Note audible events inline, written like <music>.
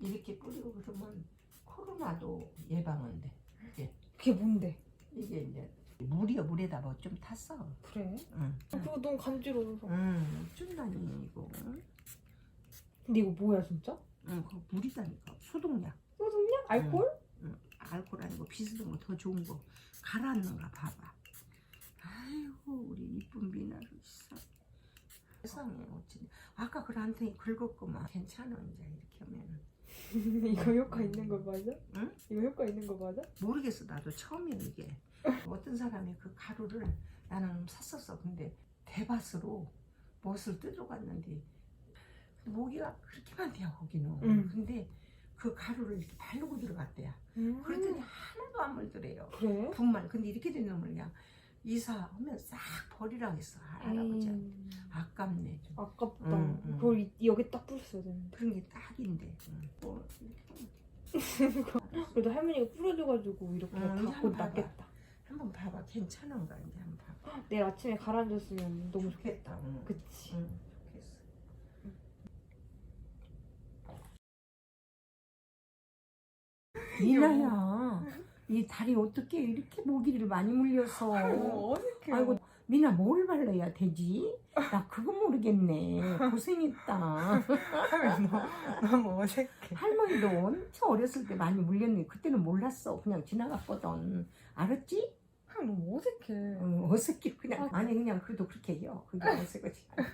이렇게 뿌리고 그러면 코로나도 예방은 돼. 이게 그게 뭔데? 이게 이제 물이야 물에다 뭐 좀 탔어. 그래? 응. 아, 그거 너무 간지러워서. 응. 쭌다니 이거. 근데 이거 뭐야 진짜? 응. 그거 물이다니까. 소독약. 소독약? 알코올? 응. 알코올 아니고 비슷한 거더 좋은 거 가라앉는가 봐봐. 아이고 우리 이쁜 미나루 있어. 세상에 어찌 아까 그한테 긁었구만 괜찮아 이제 이렇게 하면 <laughs> 이거 효과 있는 거 맞아? 응? 이거 효과 있는 거 맞아? 모르겠어 나도 처음이야 이게 <laughs> 어떤 사람이 그 가루를 나는 샀었어 근데 대밭으로 못을 뜯어 갔는데 모기가 그렇게 많대요 거기는 응. 근데 그 가루를 이렇게 바르고 들어갔대요 음. 그랬더니 하나도 안 물더래요 그래? 분말 근데 이렇게 된 놈을 그냥 이사하면 싹 버리라고 했어 할아버지 음. 아깝네 좀 아깝다. 응, 응. 그걸 이- 여기 딱 뿌렸어야 되는데. 그런 게 딱인데 응. 뭐 <laughs> 그래도 할머니가 뿌려줘가지고 이렇게 응, 갖고 한번 봐봐. 낫겠다. 한번 봐봐 괜찮은가 이제 한번 봐봐 내일 아침에 가라앉았으면 너무 좋겠다. 좋겠다 응. 그치? 응, 좋겠어. 미나야, 이 다리 어떻게 이렇게 모기를 많이 물려서? 어색해. 아이고, 미나 뭘 발라야 되지? 나 그거 모르겠네. 고생했다. 너무 어색해. 할머니도 엄청 어렸을 때 많이 물렸는데 그때는 몰랐어. 그냥 지나갔거든. 알았지? 너무 어색해. 응, 어색해 그냥. 아니 그냥 그래도 그렇게 해요. 그게 <laughs> 어색하지 않아.